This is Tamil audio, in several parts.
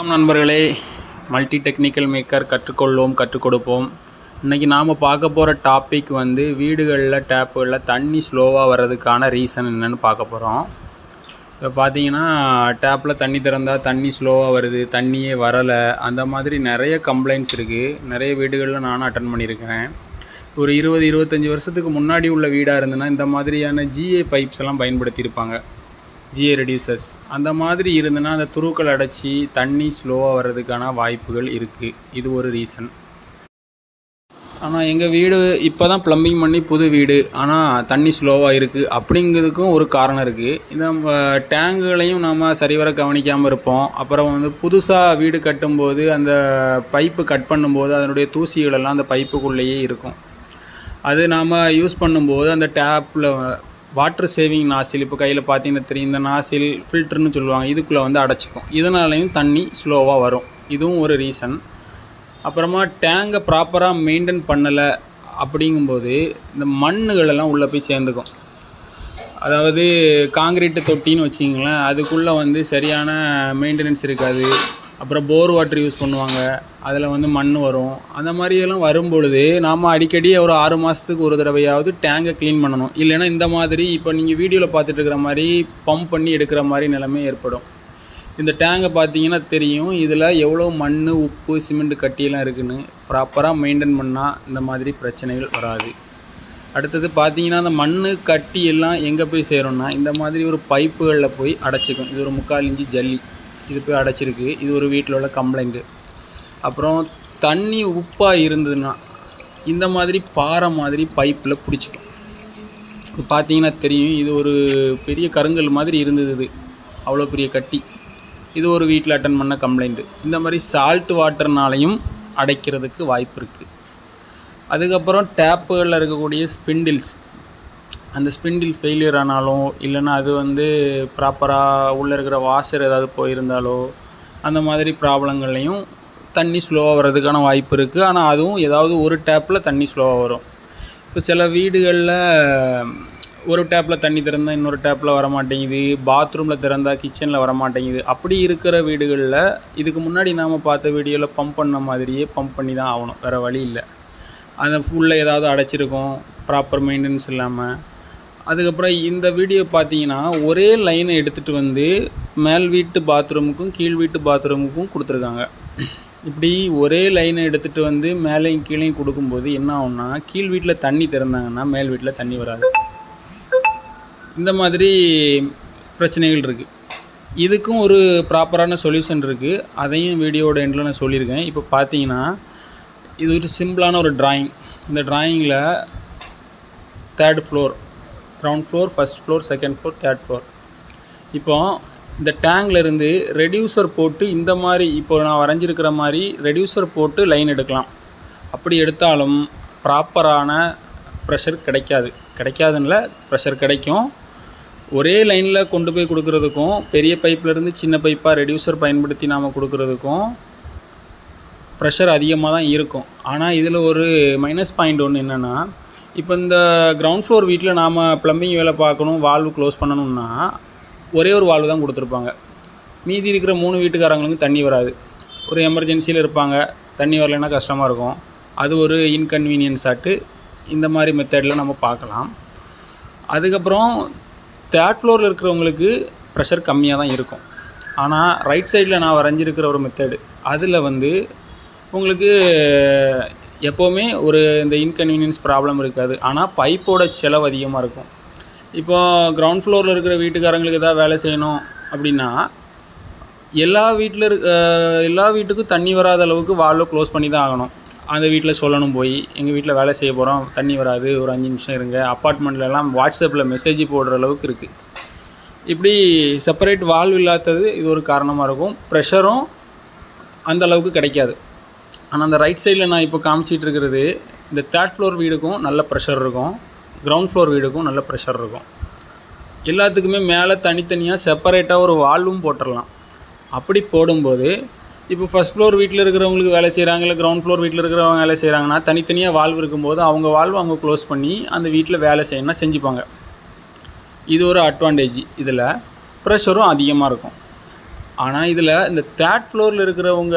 வணக்கம் நண்பர்களே. மல்டி டெக்னிக்கல் மேக்கர் கற்றுக்கொள்வோம் கற்றுக் கொடுப்போம் இன்றைக்கி நாம் பார்க்க போகிற டாபிக் வந்து வீடுகளில் டேப்புகளில் தண்ணி ஸ்லோவாக வர்றதுக்கான ரீசன் என்னென்னு பார்க்க போகிறோம் இப்போ பார்த்தீங்கன்னா டேப்பில் தண்ணி திறந்தால் தண்ணி ஸ்லோவாக வருது தண்ணியே வரலை அந்த மாதிரி நிறைய கம்ப்ளைண்ட்ஸ் இருக்குது நிறைய வீடுகளில் நானும் அட்டன் பண்ணியிருக்கிறேன். ஒரு இருபது இருபத்தஞ்சி வருஷத்துக்கு முன்னாடி உள்ள வீடாக இருந்ததுன்னா இந்த மாதிரியான ஜிஏ பைப்ஸ் எல்லாம் பயன்படுத்தியிருப்பாங்க. ஜிஏ ரெடியூசர்ஸ் அந்த மாதிரி இருந்ததுன்னா அந்த துருக்கள் அடைச்சி தண்ணி ஸ்லோவாக வர்றதுக்கான வாய்ப்புகள் இருக்குது இது ஒரு ரீசன் ஆனால் எங்கள் வீடு இப்போ தான் ப்ளம்பிங் பண்ணி புது வீடு. ஆனால் தண்ணி ஸ்லோவாக இருக்குது அப்படிங்கிறதுக்கும் ஒரு காரணம் இருக்குது இந்த நம்ம டேங்குகளையும் நம்ம சரிவர கவனிக்காமல் இருப்போம். அப்புறம் வந்து புதுசாக வீடு கட்டும்போது அந்த பைப்பு கட் பண்ணும்போது அதனுடைய தூசிகளெல்லாம் அந்த பைப்புக்குள்ளேயே இருக்கும். அது நாம் யூஸ் பண்ணும்போது அந்த டேப்பில் வாட்டர் சேவிங் நாசில் இப்போ கையில் பார்த்தீங்கன்னா தெரியும் இந்த நாசில் ஃபில்டர்னு சொல்லுவாங்க இதுக்குள்ளே வந்து அடைச்சிக்கும். இதனாலையும் தண்ணி ஸ்லோவாக வரும். இதுவும் ஒரு ரீசன் அப்புறமா டேங்கை ப்ராப்பராக மெயின்டைன் பண்ணலை அப்படிங்கும்போது இந்த மண்ணுகளெல்லாம் உள்ளே போய் சேர்ந்துக்கும். அதாவது காங்கிரீட்டு தொட்டின்னு வச்சிங்களேன் அதுக்குள்ளே வந்து சரியான மெயின்டெனன்ஸ் இருக்காது. அப்புறம் போர் வாட்டர் யூஸ் பண்ணுவாங்க. அதில் வந்து மண் வரும். அந்த மாதிரியெல்லாம் வரும்பொழுது நாம் அடிக்கடி ஒரு ஆறு மாதத்துக்கு ஒரு தடவையாவது டேங்கை க்ளீன் பண்ணணும். இல்லைன்னா இந்த மாதிரி இப்போ நீங்கள் வீடியோவில் பார்த்துட்டு இருக்கிற மாதிரி பம்ப் பண்ணி எடுக்கிற மாதிரி நிலைமை ஏற்படும். இந்த டேங்கை பார்த்தீங்கன்னா தெரியும். இதில் எவ்வளோ மண் உப்பு சிமெண்ட் கட்டியெல்லாம் இருக்குதுன்னு ப்ராப்பராக மெயின்டைன் பண்ணால் இந்த மாதிரி பிரச்சனைகள் வராது. அடுத்தது பார்த்தீங்கன்னா அந்த மண் கட்டி எல்லாம் எங்கே போய் சேரும்னா இந்த மாதிரி ஒரு பைப்புகளில் போய் அடைச்சிக்கும். இது ஒரு முக்கால் இஞ்சி ஜல்லி. இது போய் அடைச்சிருக்கு. இது ஒரு வீட்டில் உள்ள கம்ப்ளைண்ட்டு அப்புறம் தண்ணி உப்பாக இருந்ததுன்னா இந்த மாதிரி பாறை மாதிரி பைப்பில் பிடிச்சிக்கும் இப்போ பார்த்தீங்கன்னா தெரியும் இது ஒரு பெரிய கருங்கல் மாதிரி இருந்தது இது. அவ்வளோ பெரிய கட்டி. இது ஒரு வீட்டில் அட்டன் பண்ண கம்ப்ளைண்ட்டு இந்த மாதிரி சால்ட் வாட்டர்னாலையும் அடைக்கிறதுக்கு வாய்ப்பு இருக்குது அதுக்கப்புறம் டேப்புகளில் இருக்கக்கூடிய ஸ்பிண்டில்ஸ் அந்த ஸ்பிண்டில் ஃபெயிலியர் ஆனாலும் இல்லைன்னா அது வந்து ப்ராப்பராக உள்ளே இருக்கிற வாஷர் ஏதாவது போயிருந்தாலோ அந்த மாதிரி ப்ராப்ளங்கள்லையும் தண்ணி ஸ்லோவாக வர்றதுக்கான வாய்ப்பு இருக்குது ஆனால் அதுவும் ஏதாவது ஒரு டேப்பில் தண்ணி ஸ்லோவாக வரும். இப்போ சில வீடுகளில் ஒரு டேப்பில் தண்ணி திறந்தால் இன்னொரு டேப்பில் வர மாட்டேங்குது பாத்ரூமில் திறந்தால் கிச்சனில் வர மாட்டேங்குது அப்படி இருக்கிற வீடுகளில் இதுக்கு முன்னாடி நாம் பார்த்த வீடியோவில் பம்ப் பண்ண மாதிரியே பம்ப் பண்ணி தான் ஆகணும். வேறு வழி இல்லை. அந்த ஃபுல்லில் ஏதாவது அடைச்சிருக்கும். ப்ராப்பர் மெயின்டெனன்ஸ் இல்லாமல் அதுக்கப்புறம் இந்த வீடியோ பார்த்தீங்கன்னா ஒரே லைனை எடுத்துகிட்டு வந்து மேல் வீட்டு பாத்ரூமுக்கும் கீழ் வீட்டு பாத்ரூமுக்கும் கொடுத்துருக்காங்க. இப்படி ஒரே லைனை எடுத்துகிட்டு வந்து மேலேயும் கீழேயும் கொடுக்கும்போது என்ன ஆகும்னா கீழ் வீட்டில் தண்ணி திறந்தாங்கன்னா மேல் வீட்டில் தண்ணி வராது. இந்த மாதிரி பிரச்சனைகள் இருக்குது இதுக்கும் ஒரு ப்ராப்பரான சொல்யூஷன் இருக்குது அதையும் வீடியோவோட எண்டில் நான் சொல்லியிருக்கேன். இப்போ பார்த்தீங்கன்னா இது ஒரு சிம்பிளான ஒரு ட்ராயிங் இந்த ட்ராயிங்கில் third floor ground floor first floor second floor third floor இப்போ இந்த டேங்க்லேருந்து ரெடியூசர் போட்டு இந்த மாதிரி இப்போ நான் வரைஞ்சிருக்கிற மாதிரி ரெடியூசர் போட்டு லைன் எடுக்கலாம். அப்படி எடுத்தாலும் ப்ராப்பரான ப்ரெஷர் கிடைக்காது. கிடைக்காதுன்னுல ப்ரெஷர் கிடைக்கும். ஒரே லைனில் கொண்டு போய் கொடுக்குறதுக்கும் பெரிய பைப்லேருந்து சின்ன பைப்பாக ரெடியூசர் பயன்படுத்தி நாம் கொடுக்குறதுக்கும் ப்ரெஷர் அதிகமாக தான் இருக்கும். ஆனால் இதில் ஒரு மைனஸ் பாயிண்ட் ஒன்று என்னென்னா இப்போ இந்த கிரவுண்ட் ஃப்ளோர் வீட்டில் நாம் ப்ளம்பிங் வேலை பார்க்கணும் வால்வு க்ளோஸ் பண்ணணும்னா ஒரே ஒரு வால்வு தான் கொடுத்துருப்பாங்க. மீதி இருக்கிற மூணு வீட்டுக்காரங்களுக்கு தண்ணி வராது. ஒரு எமர்ஜென்சியில் இருப்பாங்க. தண்ணி வரலைன்னா கஷ்டமாக இருக்கும். அது ஒரு இன்கன்வீனியன்ஸ் ஆட்டு இந்த மாதிரி மெத்தடில் நம்ம பார்க்கலாம். அதுக்கப்புறம் தேர்ட் ஃப்ளோரில் இருக்கிறவங்களுக்கு ப்ரெஷர் கம்மியாக தான் இருக்கும். ஆனால் ரைட் சைடில் நான் வரைஞ்சிருக்கிற ஒரு மெத்தடு அதில் வந்து உங்களுக்கு எப்போவுமே ஒரு இந்த இன்கன்வீனியன்ஸ் ப்ராப்ளம் இருக்காது. ஆனால் பைப்போட செலவு அதிகமாக இருக்கும். இப்போ கிரவுண்ட் ஃப்ளோரில் இருக்கிற வீட்டுக்காரங்களுக்கு ஏதாவது வேலை செய்யணும் அப்படின்னா எல்லா வீட்டில் இருக்க எல்லா வீட்டுக்கும் தண்ணி வராத அளவுக்கு வால்வை க்ளோஸ் பண்ணி தான் ஆகணும். அந்த வீட்டில் சொல்லணும் போய் எங்கள் வீட்டில் வேலை செய்ய போகிறோம் தண்ணி வராது ஒரு அஞ்சு நிமிஷம் இருங்க அப்பார்ட்மெண்ட்லலாம் வாட்ஸ்அப்பில் மெசேஜ் போடுற அளவுக்கு இருக்குது இப்படி செப்பரேட் வால்வ் இல்லாதது இது ஒரு காரணமாக இருக்கும். ப்ரெஷரும் அந்த அளவுக்கு கிடைக்காது. ஆனால் அந்த ரைட் சைடில் நான் இப்போ காமிச்சிட்டு இருக்கிறது இந்த தேர்ட் ஃப்ளோர் வீடுக்கும் நல்ல ப்ரெஷர் இருக்கும். கிரவுண்ட் ஃப்ளோர் வீடுக்கும் நல்ல ப்ரெஷர் இருக்கும். எல்லாத்துக்குமே மேலே தனித்தனியாக செப்பரேட்டாக ஒரு வால்வும் போட்டுடலாம் அப்படி போடும்போது இப்போ ஃபஸ்ட் ஃப்ளோர் வீட்டில் இருக்கிறவங்களுக்கு வேலை செய்கிறாங்க இல்லை கிரவுண்ட் ஃப்ளோர் வீட்டில் இருக்கிறவங்க வேலை செய்கிறாங்கன்னா தனித்தனியாக வால்வ் இருக்கும்போது அவங்க வால்வு அவங்க க்ளோஸ் பண்ணி அந்த வீட்டில் வேலை செய்யணும்னா செஞ்சுப்பாங்க. இது ஒரு அட்வான்டேஜ் இதில். ப்ரெஷரும் அதிகமாக இருக்கும். ஆனால் இதில் இந்த தேர்ட் ஃப்ளோரில் இருக்கிறவங்க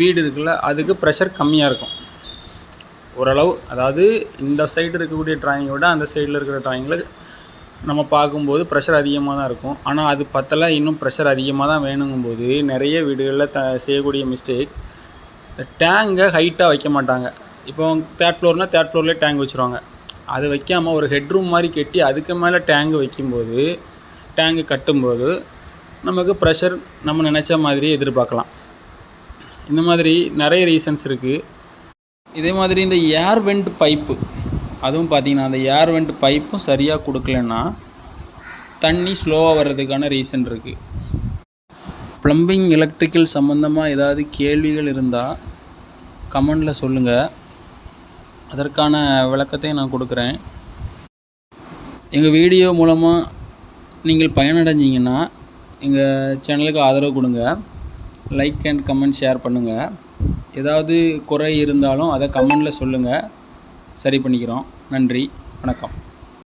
வீடு இருக்குல்ல அதுக்கு ப்ரெஷர் கம்மியாக இருக்கும். ஓரளவு அதாவது இந்த சைடு இருக்கக்கூடிய டிராயிங்கை விட அந்த சைடில் இருக்கிற டிராயிங்கில் நம்ம பார்க்கும்போது ப்ரெஷர் அதிகமாக தான் இருக்கும். ஆனால் அது பத்தல இன்னும் ப்ரெஷர் அதிகமாக தான் வேணுங்கும்போது நிறைய வீடுகளில் த செய்யக்கூடிய மிஸ்டேக் டேங்கை ஹைட்டாக வைக்க மாட்டாங்க. இப்போ தேர்ட் ஃப்ளோர்னால் தேர்ட் ஃப்ளோர்லேயே டேங்க் வச்சுருவாங்க. அது வைக்காமல் ஒரு ஹெட்ரூம் மாதிரி கட்டி அதுக்கு மேலே டேங்கு வைக்கும்போது டேங்கு கட்டும்போது நமக்கு ப்ரெஷர் நம்ம நினச்ச மாதிரி எதிர்பார்க்கலாம். இந்த மாதிரி நிறைய ரீசன்ஸ் இருக்குது இதே மாதிரி இந்த ஏர் வெண்ட் பைப்பு அதுவும் பார்த்தீங்கன்னா அந்த ஏர் வெண்ட் பைப்பும் சரியாக கொடுக்கலன்னா தண்ணி ஸ்லோவாக வர்றதுக்கான ரீசன் இருக்குது ப்ளம்பிங் எலக்ட்ரிக்கல் சம்மந்தமாக ஏதாவது கேள்விகள் இருந்தால் கமெண்டில் சொல்லுங்கள் அதற்கான விளக்கத்தையும் நான் கொடுக்குறேன். எங்கள் வீடியோ மூலமாக நீங்கள் பயனடைஞ்சிங்கன்னா எங்கள் சேனலுக்கு ஆதரவு கொடுங்க. லைக் அண்ட் கமெண்ட் ஷேர் பண்ணுங்கள் ஏதாவது குறை இருந்தாலும் அதை கமெண்டில் சொல்லுங்கள் சரி பண்ணிக்கிறோம். நன்றி. வணக்கம்.